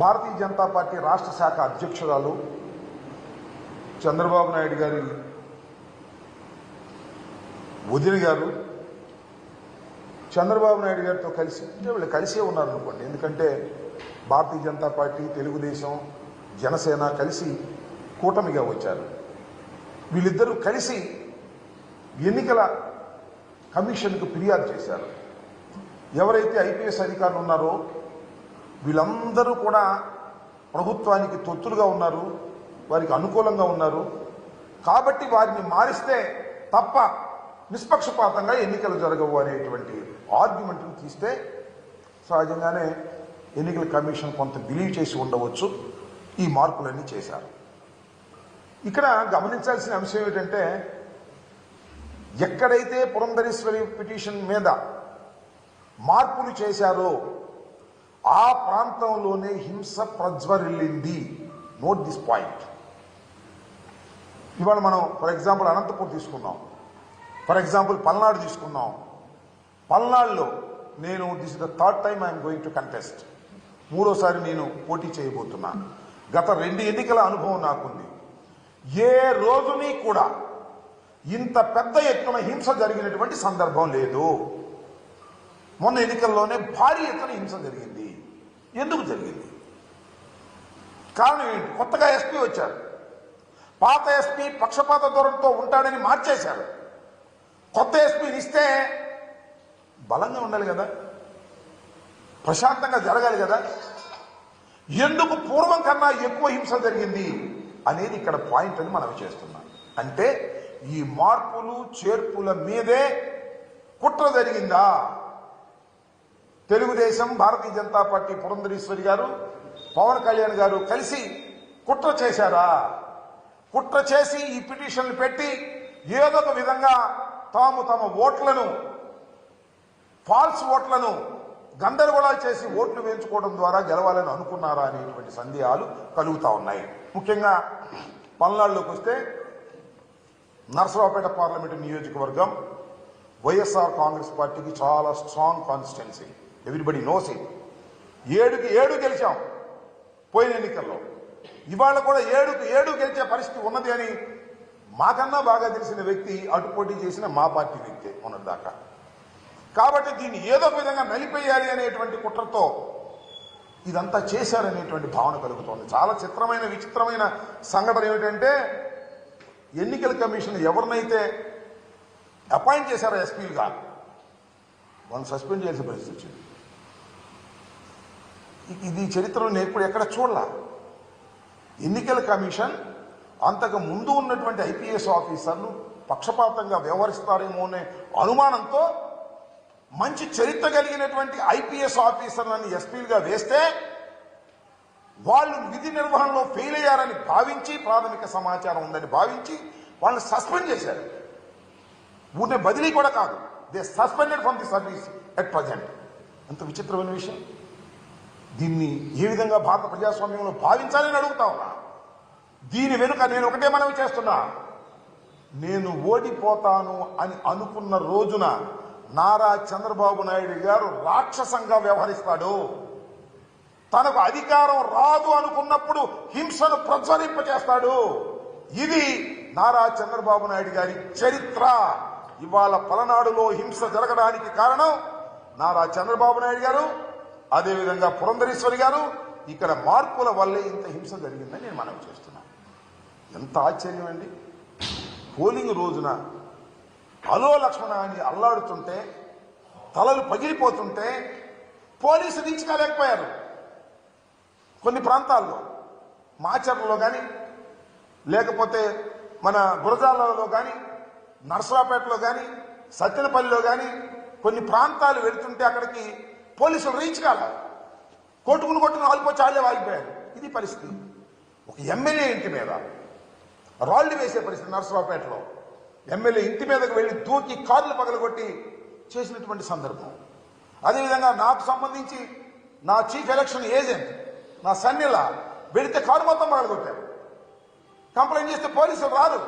భారతీయ Janata party రాష్ట్ర శాఖ అధ్యక్షురాలు చంద్రబాబు నాయుడు గారి వదిలి గారు చంద్రబాబు నాయుడు గారితో కలిసి అంటే వీళ్ళు కలిసే ఉన్నారు అనుకోండి ఎందుకంటే భారతీయ జనతా పార్టీ తెలుగుదేశం జనసేన కలిసి కూటమిగా వచ్చారు. వీళ్ళిద్దరూ కలిసి ఎన్నికల కమిషన్కు ఫిర్యాదు చేశారు. ఎవరైతే ఐపీఎస్ అధికారులు ఉన్నారో వీళ్ళందరూ కూడా ప్రభుత్వానికి తొత్తులుగా ఉన్నారు వారికి అనుకూలంగా ఉన్నారు. కాబట్టి వారిని మారిస్తే తప్ప నిష్పక్షపాతంగా ఎన్నికలు జరగవు అనేటువంటి ఆర్గ్యుమెంట్ని తీస్తే సహజంగానే ఎన్నికల కమిషన్ కొంత బిలీవ్ చేసి ఉండవచ్చు. ఈ మార్పులన్నీ చేశారు. ఇక్కడ గమనించాల్సిన అంశం ఏమిటంటే ఎక్కడైతే పురంధరేశ్వరి పిటిషన్ మీద మార్పులు చేశారో ఆ ప్రాంతంలోనే హింస ప్రజ్వరిల్లింది. నోట్ దిస్ పాయింట్ ఇవాళ మనం ఫర్ ఎగ్జాంపుల్ అనంతపూర్ తీసుకున్నాం ఫర్ ఎగ్జాంపుల్ పల్నాడు తీసుకున్నాం పల్నాడులో నేను this the third time I'm going to contest మూడోసారి నేను పోటీ చేయబోతున్నాను గత రెండు ఎన్నికల అనుభవం నాకుంది. ఏ రోజుని కూడా ఇంత పెద్ద ఎత్తున హింస జరిగినటువంటి సందర్భం లేదు. మొన్న ఎన్నికల్లోనే భారీ ఎత్తున హింస జరిగింది. ఎందుకు జరిగింది? కారణం ఏంటి? కొత్తగా ఎస్పీ వచ్చారు. పాత ఎస్పీ పక్షపాత దూరంతో ఉంటాడని మార్చేశారు. కొత్త ఎస్పీని ఇస్తే బలంగా ఉండాలి కదా? ప్రశాంతంగా జరగాలి కదా? ఎందుకు పూర్వం కన్నా ఎక్కువ హింస జరిగింది అనేది ఇక్కడ పాయింట్ అని మనం చేస్తున్నాం. అంటే ఈ మార్పులు చేర్పుల మీదే కుట్ర జరిగిందా? తెలుగుదేశం భారతీయ జనతా పార్టీ పురంధరేశ్వరి గారు పవన్ కళ్యాణ్ గారు కలిసి కుట్ర చేశారా? కుట్ర చేసి ఈ పిటిషన్లు పెట్టి ఏదొక విధంగా తాము తమ ఓట్లను ఫాల్స్ ఓట్లను గందరగోళాలు చేసి ఓట్లు వేయించుకోవడం ద్వారా గెలవాలని అనుకున్నారా అనేటువంటి సందేహాలు కలుగుతా ఉన్నాయి. ముఖ్యంగా పల్నాడులోకి వస్తే నరసరావుపేట పార్లమెంటు నియోజకవర్గం వైఎస్ఆర్ కాంగ్రెస్ పార్టీకి చాలా strong constituency. Everybody knows it ఏడుకి ఏడు గెలిచాం పోయిన ఎన్నికల్లో. ఇవాళ కూడా ఏడుకు ఏడు గెలిచే పరిస్థితి ఉన్నది అని మాకన్నా బాగా తెలిసిన వ్యక్తి అటు పోటీ చేసిన మా పార్టీ వ్యక్తే ఉన్నదాకా కాబట్టి దీన్ని ఏదో విధంగా నలిపేయాలి అనేటువంటి కుట్రతో ఇదంతా చేశారనేటువంటి భావన కలుగుతోంది. చాలా చిత్రమైన విచిత్రమైన సంఘటన ఏమిటంటే ఎన్నికల కమిషన్ ఎవరినైతే అపాయింట్ చేశారో ఎస్పీలుగా వాళ్ళని సస్పెండ్ చేయాల్సిన పరిస్థితి వచ్చింది. ఇది చరిత్రలో నేను ఎప్పుడు ఎక్కడ చూడలా. ఎన్నికల కమిషన్ అంతకు ముందు ఉన్నటువంటి ఐపీఎస్ ఆఫీసర్లు పక్షపాతంగా వ్యవహరిస్తారేమో అనే అనుమానంతో మంచి చరిత్ర కలిగినటువంటి ఐపీఎస్ ఆఫీసర్లను ఎస్పీలుగా వేస్తే వాళ్ళు విధి నిర్వహణలో ఫెయిల్ అయ్యారని భావించి ప్రాథమిక సమాచారం ఉందని భావించి వాళ్ళని సస్పెండ్ చేశారు. ఊరినే బదిలీ కూడా కాదు. They suspended from the service at present. ఎంత విచిత్రమైన విషయం. దీన్ని ఏ విధంగా భారత ప్రజాస్వామ్యంలో భావించాలని అడుగుతా ఉన్నా? దీని వెనుక నేను ఒకటే మనవి చేస్తున్నా. నేను ఓడిపోతాను అని అనుకున్న రోజున నారా చంద్రబాబు నాయుడు గారు రాక్షసంగా వ్యవహరిస్తాడు. తనకు అధికారం రాదు అనుకున్నప్పుడు హింసను ప్రజ్వలింపచేస్తాడు ఇది నారా చంద్రబాబు నాయుడు గారి చరిత్ర. ఇవాళ పలనాడులో హింస జరగడానికి కారణం నారా చంద్రబాబు నాయుడు గారు అదేవిధంగా పురంధరేశ్వరి గారు ఇక్కడ మార్పుల వల్లే ఇంత హింస జరిగిందని నేను మనవి చేస్తున్నాను ఎంత ఆశ్చర్యం అండి. పోలింగ్ రోజున అలో లక్ష్మణ అని అల్లాడుతుంటే తలలు పగిలిపోతుంటే పోలీసు దించుకోలేకపోయారు కొన్ని ప్రాంతాల్లో మాచర్లలో కానీ లేకపోతే మన గురజాలలో కానీ నర్సరాపేటలో కానీ సత్యనపల్లిలో కానీ కొన్ని ప్రాంతాలు వెళుతుంటే అక్కడికి పోలీసులు రీచ్ కాల. కొట్టుకుని కొట్టుకుని ఆలిపోయి చాలే వాలిపోయారు ఇది పరిస్థితి. ఒక ఎమ్మెల్యే ఇంటి మీద రాళ్ళు వేసే పరిస్థితి నరసరావుపేటలో. ఎమ్మెల్యే ఇంటి మీదకి వెళ్ళి దూకి కార్లు పగలగొట్టి చేసినటువంటి సందర్భం. అదేవిధంగా నాకు సంబంధించి నా చీఫ్ ఎలక్షన్ ఏజెంట్ నా సన్నిలా వెళితే కారు మొత్తం పగలగొట్టారు. కంప్లైంట్ చేస్తే పోలీసులు రారు.